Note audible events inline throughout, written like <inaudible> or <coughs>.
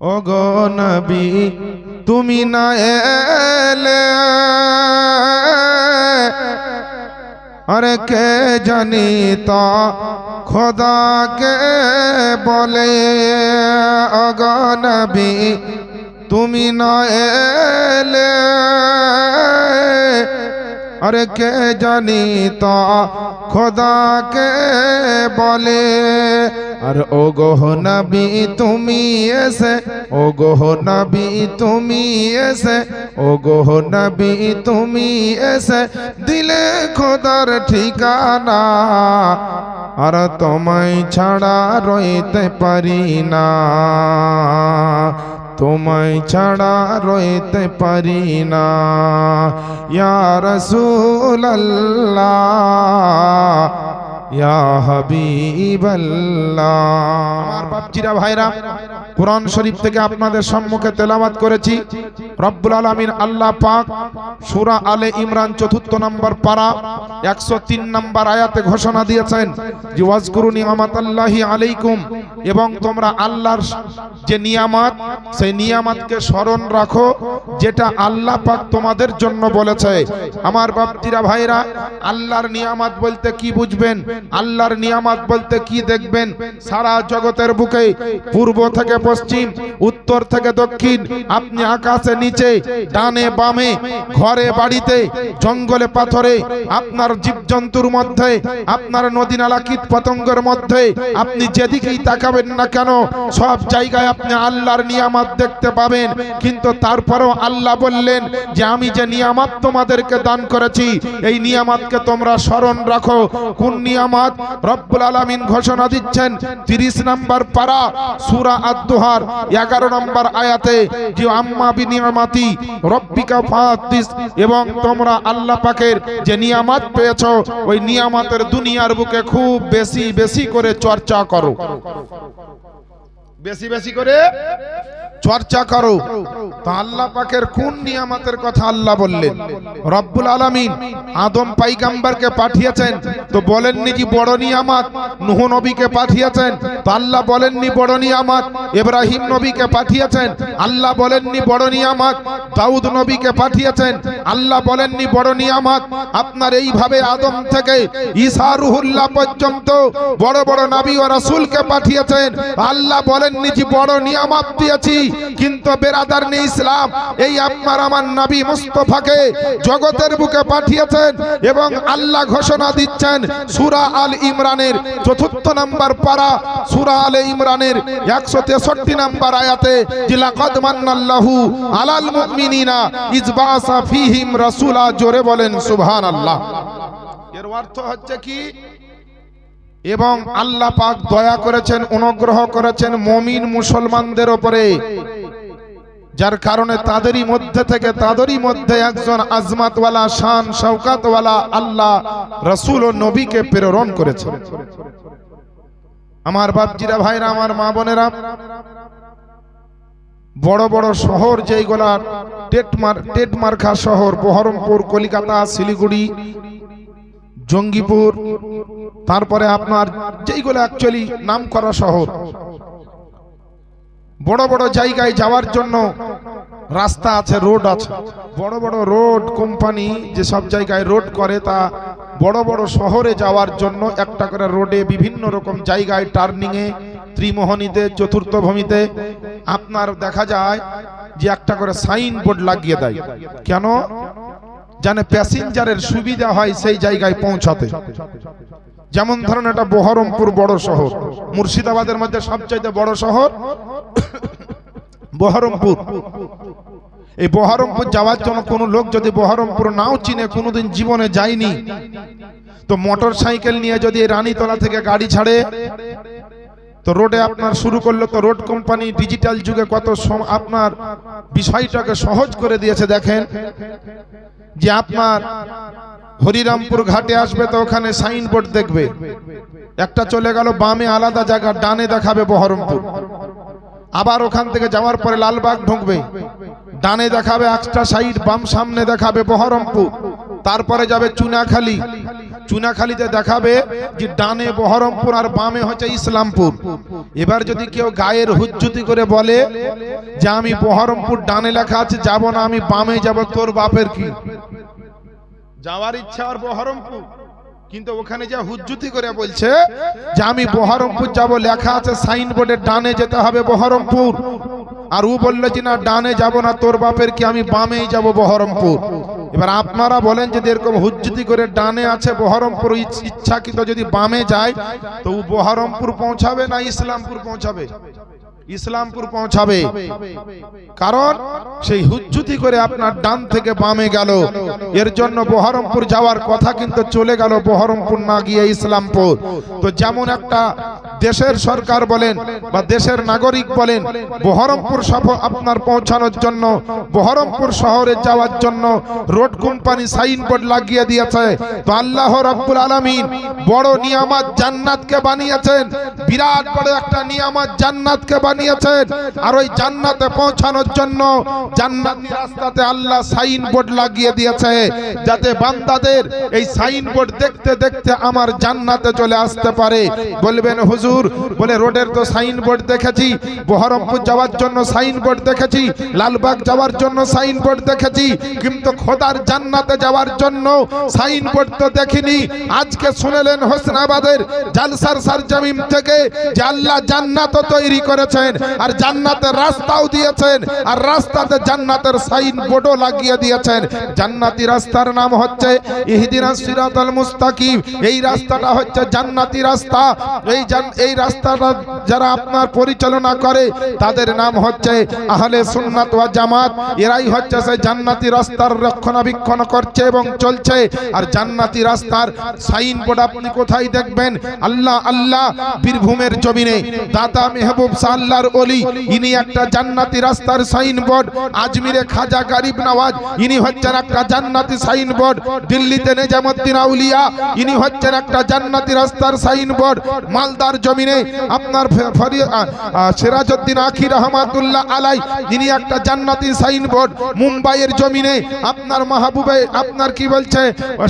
ও গো নবী, তুমি না এলে? আরে কে জানি তা, খোদাকে বলে? ও গো নবী, তুমি না এলে? আরে কে জানি তা, খোদাকে বলে। আর ও গোহ নবী, তুমি এসে ও গোহ নবী, তুমি এসে ও গোহ নবী, তুমি এসে, দিলে খোদার ঠিকানা। আর তোমায় ছাড়া রইতে পারি না। তোমায় ছাড়া রইতে পারি না। রাসূলুল্লাহ, ইয়া হাবিবাল্লাহ। ভাইরা, কোরআন শরীফ থেকে আপনাদের সম্মুখে তেলাওয়াত করেছি। রব্বুল আলামিন আল্লাহ পাক সূরা আলে ইমরান চতুর্থ নম্বর পারা 103 নম্বর আয়াতে ঘোষণা দিয়েছেন যে ওয়াজকুরু নিয়ামাতাল্লাহি আলাইকুম। এবং তোমরা আল্লাহর যে নিয়ামত, সেই নিয়ামতকে স্মরণ রাখো, যেটা আল্লাহ পাক তোমাদের জন্য বলেছে। আমার বাপজিরা ভাইরা, আল্লাহর নিয়ামত বলতে কি বুঝবেন? আল্লাহর নিয়ামত বলতে কি দেখবেন? সারা জগতের বুকে, পূর্ব থেকে পশ্চিম, উত্তর থেকে দক্ষিণ, আপনি আকাশে নিচে, ডানে বামে, ঘরে বাড়িতে, জঙ্গলে পাথরে, আপনার জীবজন্তুর মধ্যে, আপনার নদী নালা কীট পতঙ্গের মধ্যে, আপনি যেদিকেই তাকাবেন না কেন? সব জায়গায় আপনি আল্লাহর নিয়ামত দেখতে পাবেন। কিন্তু তারপরেও আল্লাহ বললেন যে, আমি যে নিয়ামত তোমাদেরকে দান করেছি, এই নিয়ামতকে তোমরা স্মরণ রাখো। কোন নিয়ামত? রব্বুল আলামিন ঘোষণা দিচ্ছেন 30 নম্বর পারা, সূরা আদ-দুহার 11 নম্বর আয়াতে, যে, আম্মা বিনিয়ামাতি রব্বিকা ফাতিস এবং তোমরা আল্লাহ পাকের যে নিয়ামত পেয়েছ, ওই নিয়ামতের দুনিয়ার বুকে খুব বেশি বেশি করে চর্চা করো। বেশি বেশি করে চর্চা করো। তো আল্লাহ পাকের কোন নিয়ামতের কথা আল্লাহ বললেন? রব্বুল আলামিন আদম পাইগাম্বারকে পাঠিয়েছেন, তো বলেননি কি বড় নিয়ামত? নুহ নবীকে পাঠিয়েছেন, তো আল্লাহ বলেননি বড় নিয়ামত। ইব্রাহিম নবীকে পাঠিয়েছেন, আল্লাহ বলেননি বড় নিয়ামত। দাউদ নবীকে পাঠিয়েছেন, আল্লাহ বলেননি বড় নিয়ামত। আপনার এইভাবে আদম থেকে ঈসা রুহুল্লাহ পর্যন্ত বড় বড় নবী ও রাসূলকে পাঠিয়েছেন, আল্লাহ বলেননি যে বড় নিয়ামত দিয়েছি। কিন্তু বেরাদার ইসলাম। এই আপনার আমার নবী মুস্তফাকে জগতের বুকে পাঠিয়েছেন এবং আল্লাহ ঘোষণা দিচ্ছেন সুরা আল ইমরানের চতুর্থ নাম্বার পারা, সুরা আল ইমরানের 163 নাম্বার আয়াতে যে লাকাদ মান্নাল্লাহু আলাল মুমিনিনা ইজবাসা ফীহিম রাসূলা, জোরে বলেন সুবহানাল্লাহ। এর অর্থ হচ্ছে কি? এবং আল্লাহ পাক দয়া করেছেন, অনুগ্রহ করেছেন মমিন মুসলমানদের ওপরে। যার কারণে তাদেরই মধ্যে থেকে, তাদেরই মধ্যে একজন আজমাতওয়ালা, শান শওকাতওয়ালা আল্লাহ, রসুল ও নবীকে প্রেরণ করেছেন। আমার বাপজিরা, ভাইরা, আমার মা বোনেরা, বড় বড় শহর যেইগুলা টেটমার টেটমার্খা শহর, বহরমপুর, কলিকাতা, শিলিগুড়ি জঙ্গিপুর, তারপরে আপনার যেইগুলো অ্যাকচুয়ালি নাম করা শহর। বড় বড় জায়গায় যাওয়ার জন্য রাস্তা আছে, রোড আছে। বড় বড় রোড কোম্পানি যে সব জায়গায় রোড করে তা বড় বড় শহরে যাওয়ার জন্য একটা করে রোডে বিভিন্ন রকম জায়গায় টার্নিংয়ে, ত্রিমোহনীতে, চতুর্থ ভূমিতে আপনার দেখা যায় যে একটা করে সাইন বোর্ড লাগিয়ে দেয়। কেন? জানে প্যাসেঞ্জারের সুবিধা হয় সেই জায়গায় পৌঁছাতে। যেমন ধরেন এটা বহরমপুর বড় শহর, মুর্শিদাবাদের মধ্যে সবচাইতে বড় শহর <coughs> বহরমপুর। এই বহরমপুর যাওয়ার জন্য কোনো লোক যদি বহরমপুর নাও চিনে, কোনোদিন জীবনে যায়নি, তো মোটর সাইকেল নিয়ে যদি রানীতলা থেকে গাড়ি ছাড়ে, তো রোডে আপনার শুরু করল তো রোড কোম্পানি ডিজিটাল যুগে কত আপনার বিষয়টাকে সহজ করে দিয়েছে, দেখেন। যে আপনার হরিরামপুর ঘাটে আসবে তো ওখানে সাইনবোর্ড দেখবে। একটা চলে গেল বামে আলাদা জায়গা, ডানে দেখাবে বহরমপুর। আবার ওখান থেকে যাওয়ার পরে লালবাগ ঢুকবে। ডানে দেখাবে একটা সাইড, বাম সামনে দেখাবে বহরমপুর। তারপরে যাবে চুনাখালি। চুনাখালীতে দেখাবে যে ডানে বহরমপুর আর বামে হচ্ছে ইসলামপুর। এবার যদি কেউ গায়ের হুজ্জুতি করে বলে যে আমি বহরমপুর ডানে লেখা আছে, যাব না, আমি বামে যাব, তোর বাপের কি? যাওয়ার ইচ্ছা আর বহরমপুর। কিন্তু ওখানে যা হুজ্জুতি করে বলছে যে আমি বহরমপুর যাব, লেখা আছে সাইনবোর্ডে, ডানে যেতে হবে বহরমপুর। আর ও বলল যে না, ডানে যাব না, তোর বাপের কি, আমি বামেই যাব বহরমপুর। এবার আপনারা বলেন যদি এরকম হুজ্জুতি করে ডানে আছে বহরমপুর ইচ- ইচ্ছাকৃত যদি বামে যায়, তো বহরমপুর পৌঁছাবে না ইসলামপুর পৌঁছাবে? ইসলামপুর পৌঁছাবে। কারণ সেই হুজ্জুতি করে আপনার ডান থেকে বামে গেল। এর জন্য বহরমপুর যাওয়ার কথা কিন্তু চলে গেল বহরমপুর না গিয়ে ইসলামপুর। তো যেমন একটা দেশের সরকার বলেন বা দেশের নাগরিক বলেন, বহরমপুর সফর আপনার পৌঁছানোর জন্য, বহরমপুর শহরে যাওয়ার জন্য রোড কোম্পানি সাইনবোর্ড লাগিয়ে দিয়েছে। তো আল্লাহ রাব্বুল আলামিন বড় নিয়ামত জান্নাতকে বানিয়েছেন। বিরাট বড় একটা নিয়ামত জান্নাতকে বানিয়েছেন। আর ওই জান্নাতে পৌঁছানোর জন্য জান্নাতি রাস্তাতে আল্লাহ সাইনবোর্ড লাগিয়ে দিয়েছে। যাতে বান্দাদের এই সাইনবোর্ড দেখতে দেখতে আমার জান্নাতে চলে আসতে পারে। বলবেন, হুজুর বলে রোডের তো সাইনবোর্ড দেখেছি, বহরমপুর যাওয়ার জন্য সাইনবোর্ড দেখেছি, লালবাগ যাওয়ার জন্য সাইনবোর্ড দেখেছি, কিন্তু খোদার জান্নাতে যাওয়ার জন্য সাইনবোর্ড তো দেখিনি। আজকে শুনলেন হোসনাবাদের জালসার সারজামিম থেকে যে আল্লাহ জান্নাত তৈরি করেছেন আর জান্নাতের রাস্তাও দিয়েছেন আর রাস্তাতে জান্নাতের সাইনবোর্ডও লাগিয়ে দিয়েছেন। জান্নাতি রাস্তার নাম হচ্ছে ইহদিনা সিরাতাল মুস্তাকিম। এই রাস্তাটা হচ্ছে জান্নাতি রাস্তা। এই এই রাস্তাটা যারা আপনার পরিচালনা করে, তাদের নাম হচ্ছে আহলে সুন্নাত ওয়া জামাত। এরাই হচ্ছে সেই জান্নাতি রাস্তার রক্ষণাবেক্ষণ করছে এবং চলছে। আর জান্নাতি রাস্তার সাইনবোর্ড আপনি কোথায় দেখবেন? আল্লাহ আল্লাহ বীরভূমের জমিনে। দাদা মেহবুব সাল্লার অলি, ইনি একটা জান্নাতি রাস্তার সাইনবোর্ড আজমিরে খাজা গরিব নওয়াজ, ইনি হচ্ছেন একটা জান্নাতি সাইনবোর্ড দিল্লিতে নেজামুদ্দিন আউলিয়া, ইনি হচ্ছেন একটা জান্নাতি রাস্তার সাইনবোর্ড মালদার জমিনে আপনার সিরাজউদ্দিন আখি রহমাতুল্লাহ আলাই ইনি একটা জান্নাতি সাইনবোর্ড মুম্বাইয়ের জমিনে আপনার মাহবুবে, আপনার কি বলছে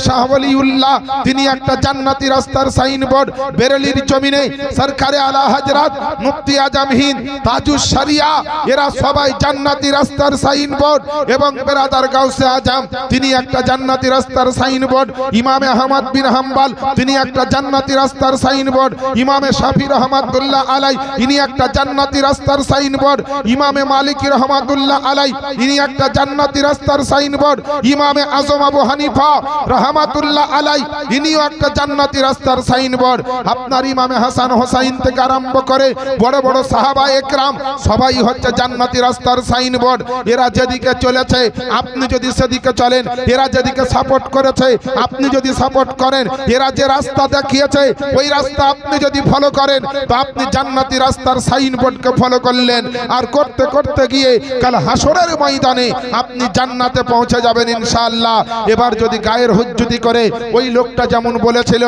শাহওয়ালিউল্লাহ তিনি একটা জান্নাতি রাস্তার সাইনবোর্ড বেরেলির জমিনে সরকারে আলা হযরত মুফতি আজম হিন্দ তাজুস শরিয়া, এরা সবাই জান্নাতি রাস্তার সাইনবোর্ড এবং বেরাদার গাউসে আজম, তিনি একটা জান্নাতি রাস্তার সাইনবোর্ড, ইমামে আহমদ বিন হাম্বল, তিনি একটা জান্নাতি রাস্তার সাইনবোর্ড, ইমামে শাফি রহমাতুল্লাহ আলাই, ইনি একটা জান্নাতি রাস্তার সাইনবোর্ড। ইমামে মালিক রহমাতুল্লাহ আলাই, ইনি একটা জান্নাতি রাস্তার সাইনবোর্ড। ইমামে আজম আবু হানিফা রহমাতুল্লাহ আলাই, ইনিও একটা জান্নাতি রাস্তার সাইনবোর্ড। আপনার ইমামে হাসান হোসাইন থেকে আরম্ভ করে বড় বড় সাহাবা একরাম, সবাই হচ্ছে জান্নাতি রাস্তার সাইনবোর্ড। এরা যেদিকে চলেছে, আপনি যদি সেদিকে চলেন, এরা যেদিকে সাপোর্ট করেছে, আপনি যদি সাপোর্ট করেন, এরা যে রাস্তা দেখিয়েছে, ওই রাস্তা আপনি যদি ফলো করেন, তো আপনি জান্নাতি রাস্তার সাইনবোর্ডকে ফলো করলেন। আর করতে করতে গিয়ে কাল হাসরের ময়দানে আপনি জান্নাতে পৌঁছে যাবেন ইনশাআল্লাহ। এবার যদি গায়ের হুজ্জুতি করে, ওই লোকটা যেমন বলেছিল,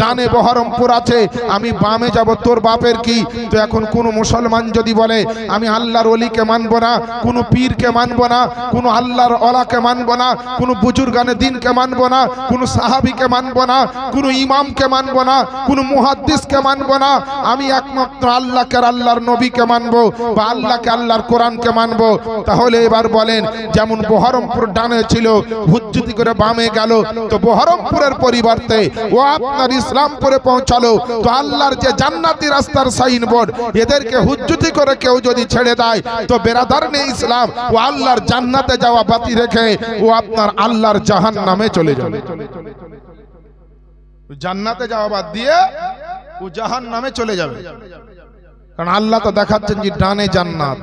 ডানে বহরমপুর আছে, আমি বামে যাব, তোর বাপের কি? তো এখন কোন মুসলমান যদি বলে, আমি আল্লাহর অলিকে মানবো না, কোন পীরকে মানবো না, কোন আল্লাহর অলাকে মানবো না, কোন বুজুর্গানে দিনকে মানবো না, কোন সাহাবিকে মানবো না, কোন ইমামকে মানবো না, কোন মুহাদ্দিসকে মানবো না আমি একমাত্র আল্লাহকে আল্লাহর নবীকে মানবো বা আল্লাহকে আল্লাহর কোরআনকে মানবো। তাহলে এবার বলেন, যেমন বহরমপুর ডানে ছিল হুজ্জুতি করে বামে গেল, তো বহরমপুরের পরিবর্তে ও আপনার ইসলামপুরে পৌঁছালো। তো আল্লাহর যে জান্নাতি রাস্তার সাইনবোর্ড, এদেরকে হুজ্জুতি করে কেউ যদি ছেড়ে দেয়, তো বেরাদার নেই ইসলাম। ও আল্লাহর জান্নাতে যাওয়া বাতি রেখে ও আপনার আল্লাহর জাহান নামে চলে যাবে। জান্নাতে যাওয়া বাদ দিয়ে ও জাহান নামে চলে যাবে। কারণ আল্লাহ তো দেখাচ্ছেন যে ডানে জান্নাত।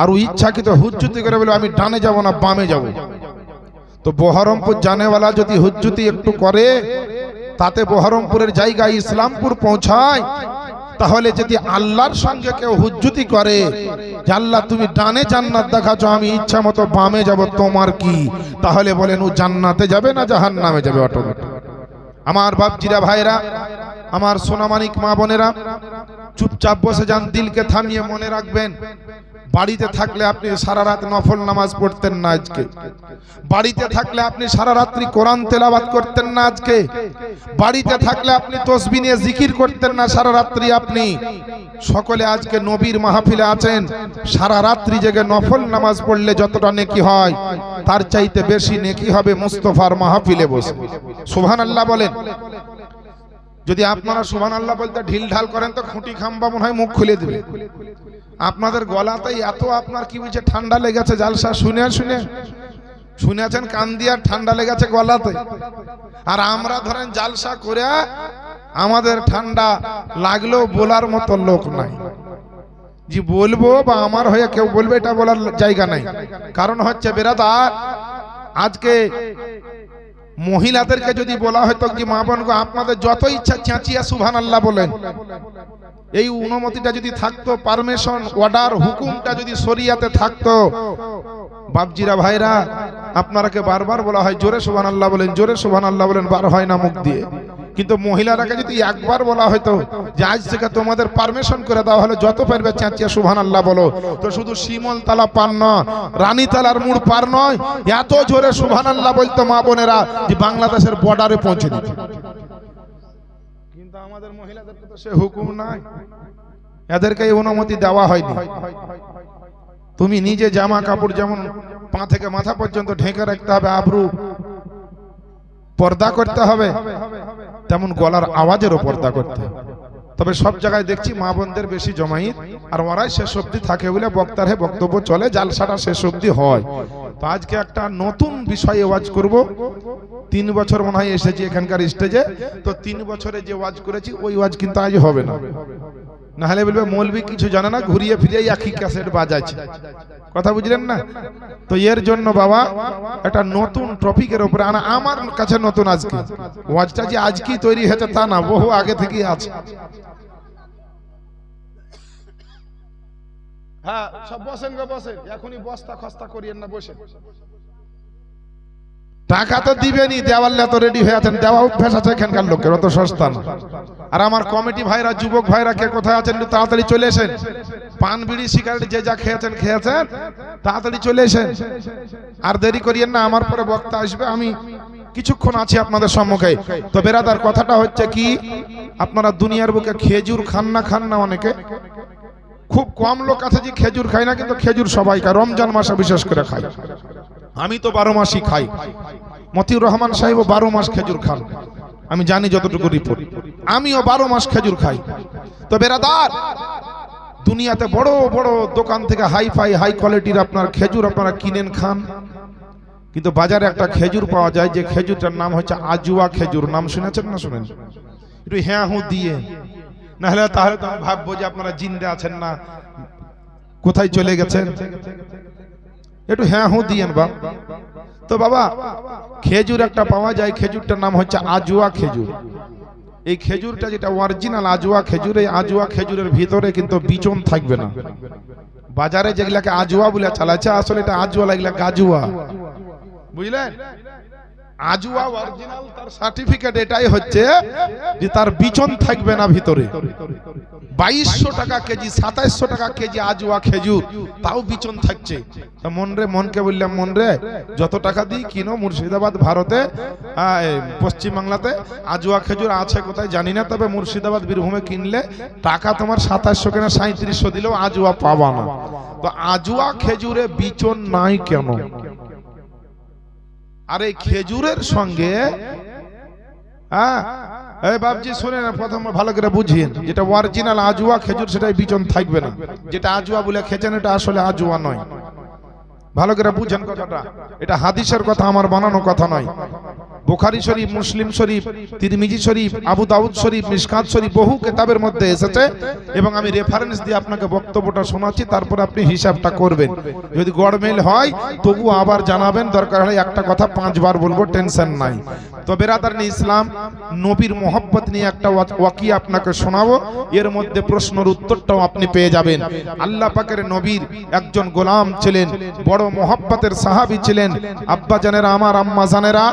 আর ও ইচ্ছাকৃত হুজ্জুতি করে বলে, আমি ডানে যাব না, বামে যাব। তো বহরমপুর জানেওয়ালা যদি হুজ্জুতি একটু করে, তাতে বহরমপুরের জায়গায় ইসলামপুর পৌঁছায়, তাহলে যদি আল্লাহর সঙ্গে কেউ হুজ্জুতি করে, যে আল্লাহ তুমি ডানে জান্নাত দেখাচ্ছ, আমি ইচ্ছা মতো বামে যাব, তোমার কি? তাহলে বলেন, ও জান্নাতে যাবে না জাহান নামে যাবে অটোমেটিক। আমার বাপজিরা ভাইরা আমার সোনামানিক মা বোনেরা, চুপচাপ বসে যান, দিলকে থামিয়ে মনে রাখবেন, বাড়িতে থাকলে আপনি সারা রাত নফল নামাজ পড়তেন না আজকে। বাড়িতে থাকলে আপনি সারা রাত্রি কোরআন তেলাবাত করতেন না আজকে। বাড়িতে থাকলে আপনি তসবি নিয়ে জিকির করতেন না সারা রাত্রি আপনি। সকলে আজকে নবীর মাহফিলে আছেন, সারা রাত্রি জেগে নফল নামাজ পড়লে যতটা নেকি হয়, তার চাইতে বেশি নেকি হবে মুস্তফার মাহফিলে বসে। সুবহান আল্লাহ বলেন যদি আপনারা সুবহান আল্লাহ বলতে ঢিল ঢাল করেন, তো খুঁটি খাম্বা মনে হয় মুখ খুলে দেবে। আপনাদের গলাতেই এত আপনার কি বলছে, ঠান্ডা লেগেছে জালসা, শুনে শুনে। শুনেছেন কান দিয়ে ঠান্ডা লেগেছে গলাতে? আর আমরা ধরেন জালসা করে আমাদের ঠান্ডা লাগলেও বলার মতো লোক নাই। জি বলব বা আমার হয়ে কেউ বলবে, এটা বলার জায়গা নাই। কারণ হচ্ছে বেরাদার, আজকে মহিলাদেরকে যদি বলা হয়তো কি মা বোন আপনাদের যত ইচ্ছা চেঁচিয়া সুভান আল্লাহ বলেন। এই অনুমতিটা যদি থাকতো পারমিশন অর্ডার হুকুমটা যদি শরিয়াতে থাকতো, বাপজিরা ভাইরা, আপনারাকে বারবার বলা হয়, জোরে সুভান আল্লাহ বলেন, জোরে সুভান আল্লাহ বলেন, বার হয় না মুখ দিয়ে। কিন্তু মহিলারাকে যদি একবার বলা হয়তো, যে আজ থেকে তোমাদের পারমিশন করে দেওয়া হলো, যত পারবে চেঁচিয়ে সুবহান আল্লাহ বলো। তো শুধু শিমল তালা পার নয় রানী তালার মুড় পার নয়, এত জোরে সুবহান আল্লাহ বলতো মা বোনেরা যে বাংলাদেশের বর্ডারে পৌঁছে দিত। কিন্তু আমাদের মহিলাদেরকে তো সে হুকুম নাই। এদেরকে অনুমতি দেওয়া হয়নি। তুমি নিজে জামা কাপড় যেমন পা থেকে মাথা পর্যন্ত ঢেকে রাখতে হবে, আবরু পর্দা করতে হবে। তেমন গলার আওয়াজেরও পর্দা করতে। তবে সব জায়গায় দেখছি মা বোনদের বেশি জমাইত আর ওরাই শেষ অব্দি থাকে বলে বক্তার হে বক্তব্য চলে, জালসাটা শেষ অব্দি হয়। তো আজকে একটা নতুন বিষয়ে ওয়াজ করব। তিন বছর মনে হয় এসেছি এখানকার স্টেজে। তো তিন বছরে যে ওয়াজ করেছি, ওই ওয়াজ কিন্তু আজ হবে না। নাহলে বলবে মৌলবি কিছু জানে না, ঘুরিয়ে ফিরিয়ে একই ক্যাসেট বাজাচ্ছে। কথা বুঝলেন না? তো এর জন্য বাবা, একটা নতুন টপিকের উপরে আনা আমার কাছে নতুন আজকে। ওয়াজটা যে আজকেই তৈরি হয়েছে তা না, বহু আগে থেকেই আছে। হ্যাঁ সব বসেন গো, বসেন। এখনই বস্তা খস্তা করিয়েন না, বসেন। টাকা তো দিবেনি দেওয়ালে তো রেডি হয়ে আছেন, দেওয়া অভ্যাস আছে এখানকার লোকের, অত সস্তা না আর আমার কমিটি ভাইরা, যুবক ভাইরা কে কোথায় আছেন, একটু তাড়াতাড়ি চলে এসেন। পান, বিড়ি, সিগারেট, যে যা খেয়েছেন খেয়েছেন, তাড়াতাড়ি চলে এসেন। আর দেরি করিয়েন না, আমার পরে বক্তা আসবে, আমি কিছুক্ষণ আছি আপনাদের সম্মুখে। তো বেরাদার, কথাটা হচ্ছে কি, আপনারা দুনিয়ার বুকে খেজুর খান না খান না অনেকে। খুব কম লোক আছে যে খেজুর খায় না, কিন্তু খেজুর সবাই খায় রমজান মাসে বিশেষ করে খায়। আমি তো বারো মাসই খাই। মতিউর রহমান সাহেব বারো মাস খেজুর খান। আমি জানি যতটুকু রিপোর্ট আমিও বারো মাস খেজুর খাই। তো বেরাদার, দুনিয়াতে বড় বড় দোকান থেকে হাই ফাই হাই কোয়ালিটির আপনার খেজুর আপনারা কিনেন খান। কিন্তু বাজারে একটা খেজুর পাওয়া যায়, যে খেজুরটার নাম হচ্ছে আজুয়া খেজুর। নাম শুনেছেন না শুনেন? একটু হ্যাঁ হু দিয়ে। নাহলে তাহলে তো ভাববো যে আপনারা জিন্দে আছেন না। কোথায় চলে গেছেন? একটু হ্যাঁ হু দিয়েন বা। তো বাবা, খেজুর একটা পাওয়া যায়, খেজুরটার নাম হচ্ছে আজুয়া খেজুর। এই খেজুরটা যেটা অরিজিনাল আজুয়া খেজুর, এই আজুয়া খেজুরের ভিতরে কিন্তু বিচন থাকবে না। বাজারে যেগুলাকে আজুয়া বলে চালাচ্ছে আসলে এটা আজুয়া লাগলে গাজুয়া। বুঝলেন? আজুয়া অরিজিনাল তার সার্টিফিকেট এটাই হচ্ছে যে তার বিচন থাকবে না ভিতরে। বাইশশো টাকা কেজি, সাতাইশশো টাকা কেজি আজুয়া খেজুর, তাও বিচন থাকছে। তা মন রে মনকে বললাম মন রে যত টাকা দিই কিনো মুর্শিদাবাদ, ভারতে পশ্চিমবাংলাতে। আজুয়া খেজুর আছে কোথায় জানি না, তবে মুর্শিদাবাদ, বীরভূমে কিনলে টাকা তোমার সাতাশশো কেনা সাঁত্রিশশো দিলেও আজুয়া পাবা না। তো আজুয়া খেজুরে বিচন নাই কেন? আর এই খেজুরের সঙ্গে হ্যাঁ? এই বাবজি শোনে না প্রথম ভালো করে বুঝিয়ে যেটা অরিজিনাল আজুয়া খেজুর, সেটাই বিচন থাকবে না। যেটা আজুয়া বলে খেচেন এটা আসলে আজুয়া নয়। ভালো করে বুঝেন কথাটা। এটা হাদিসের কথা, আমার বানানো কথা নয়। বুখারি শরীফ, মুসলিম শরীফ, তিরমিজি শরীফ, আবু দাউদ শরীফ মিসকাত শরীফ বহু কিতাবের মধ্যে এসেছে এবং আমি রেফারেন্স দিয়ে আপনাকে বক্তব্যটা শোনাচ্ছি, তারপর আপনি হিসাবটা করবেন। যদি গড়মেল হয় তবু আবার জানাবেন, দরকার হয় একটা কথা পাঁচবার বলব টেনশন নাই। তো বেরাদার ইসলাম, নবীর মোহব্বত নিয়ে একটা ওয়াকি আপনাকে শোনাবো, এর মধ্যে প্রশ্নের উত্তরটাও আপনি পেয়ে যাবেন। আল্লাহ পাকের নবীর একজন গোলাম ছিলেন, বড় মোহব্বতের সাহাবী ছিলেন আব্বা জানেরা আমার আম্মা জানেরা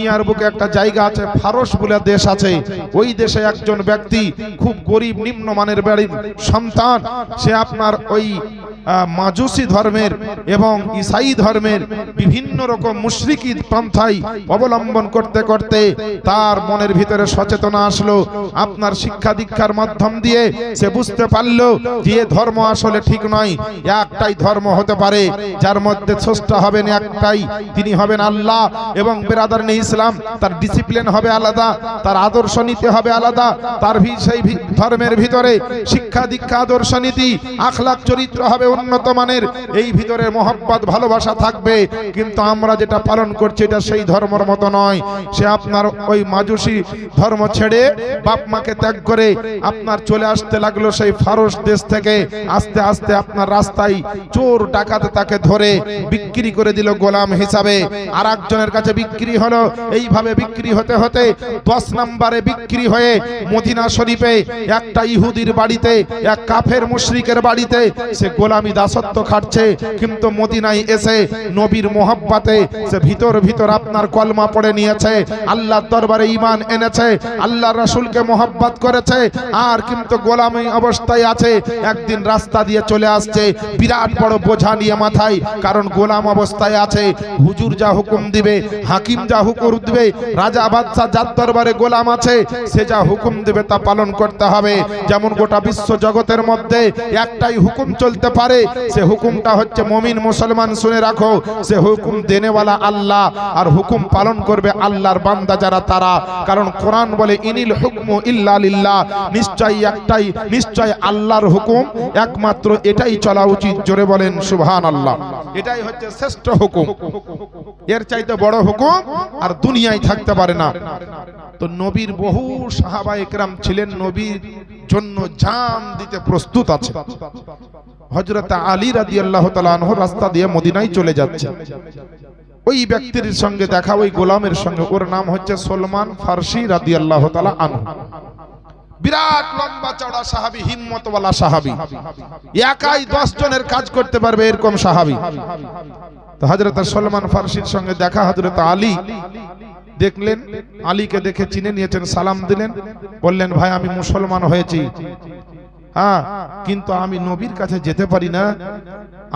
দুনিয়ার বুকে একটা জায়গা আছে, ফারস বলে দেশ আছে। ওই দেশে একজন ব্যক্তি খুব গরিব, নিম্নমানের বাড়ির সন্তান। সে আপনার ওই মাজুসি ধর্মের এবং ইসাই ধর্মের বিভিন্ন রকম মুশরিকি পন্থাই অবলম্বন করতে করতে তার মনের ভিতরে সচেতনা আসলো। আপনার শিক্ষা দীক্ষার মাধ্যম দিয়ে সে বুঝতে পারল যে ধর্ম আসলে ঠিক নয়, একটাই ধর্ম হতে পারে। যার মধ্যে স্রষ্টা হবেন একটাই, তিনি হবেন আল্লাহ এবং বেরাদার নেই ইসলাম, তার ডিসিপ্লিন হবে আলাদা, তার আদর্শ নীতি হবে আলাদা, তার সেই ধর্মের ভিতরে শিক্ষা দীক্ষা আদর্শ নীতি আখলাক চরিত্র হবে উন্নত মানের, এই ভিতরে মোহাব্বত, ভালোবাসা থাকবে। কিন্তু আমরা যেটা পালন করছি এটা সেই ধর্মর মতো নয়। সে আপনার ওই মাজুসি ধর্ম ছেড়ে বাপ মাকে ত্যাগ করে আপনার চলে আসতে লাগল সেই ফারস দেশ থেকে। আস্তে আস্তে আপনার রাস্তায় চোর ডাকাতে তাকে ধরে বিক্রি করে দিল গোলাম হিসাবে। আর একজনের কাছে বিক্রি হলো এইভাবে বিক্রি হতে হতে দশ নম্বরে বিক্রি হয়ে মদিনা শরীফে একটা ইহুদির বাড়িতে, এক কাফের মুশরিকের বাড়িতে সে গোলামি দাসত্ব খাটছে। কিন্তু মদিনায় এসে নবীর মোহাব্বাতে সে ভিতর ভিতর আপনার কলমা পড়ে নিয়েছে। আল্লাহর দরবারে ঈমান এনেছে আল্লাহ রাসূলকে মোহাব্বত করেছে। আর কিন্তু গোলামি অবস্থায় আছে, একদিন রাস্তা দিয়ে চলে আসছে। বিরাট বড় বোঝা নিয়ে মাথায়, কারণ গোলাম অবস্থায় আছে। হুজুর যা হুকুম দিবে, হাকিম যা হুকুম দিবে রাজা বাদশাহ যার দরবারে গোলাম আছে, সে যা হুকুম দেবে তা পালন করতে হবে। যেমন গোটা বিশ্ব জগতের মধ্যে একটাই হুকুম চলতে পারে, সে হুকুমটা হচ্ছে মমিন মুসলমান শুনে রাখো, সে হুকুম দেনেওয়ালা আল্লাহ, আর হুকুম পালন করবে আল্লাহর বান্দা যারা তারা। কারণ কোরআন বলে, ইনিল হুকমু ইল্লা নিশ্চয় একটাই নিশ্চয় আল্লাহর হুকুম, একমাত্র এটাই চলা উচিত। জোরে বলেন সুবহান আল্লাহ এটাই হচ্ছে শ্রেষ্ঠ হুকুম। এর চাইতে বড় হুকুম, আর দুনিয়ায় থাকতে পারে না। তো নবীর বহু সাহাবা একরাম ছিলেন, নবীর জন্য জান দিতে প্রস্তুত আছে। হজরত আলী রাদি আল্লাহ রাস্তা দিয়ে মদিনায় চলে যাচ্ছে। ওই ব্যক্তির সঙ্গে দেখা, ওই গোলামের সঙ্গে, ওর নাম হচ্ছে সলমান ফার্সি রাদি আল্লাহ আনহু। বিরাট লম্বা চড়া সাহাবি, হিম্মতওয়ালা সাহাবি। একাই দশ জনের কাজ করতে পারবে এরকম সাহাবি। তো হজরত সলমান ফার্সির সঙ্গে দেখা হজরত আলী দেখলেন, আলীকে দেখে চিনে নিয়েছেন, সালাম দিলেন, বললেন, ভাই, আমি মুসলমান হয়েছি। হ্যাঁ কিন্তু আমি নবীর কাছে যেতে পারি না।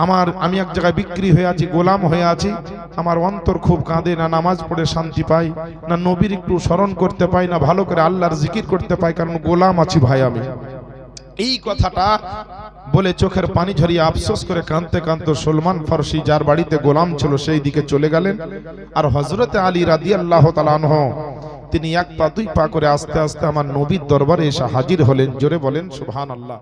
আমার, আমি এক জায়গায় বিক্রি হয়ে আছি, গোলাম হয়ে আছি। আমার অন্তর খুব কাঁদে, না নামাজ পড়ে শান্তি পাই, না নবীর একটু স্মরণ করতে পাই, না ভালো করে আল্লাহর জিকির করতে পাই, কারণ গোলাম আছি ভাই আমি। এই কথাটা বলে চোখের পানি ঝরিয়ে আফসোস করে কাঁদতে কাঁদতে সলমান ফারসি যার বাড়িতে গোলাম ছিল সেই দিকে চলে গেলেন। আর হজরতে আলী রাদি আল্লাহ তালানহ তিনি এক পা দুই পা করে আস্তে আস্তে আমার নবীর দরবারে এসে হাজির হলেন। জোরে বলেন সুহান আল্লাহ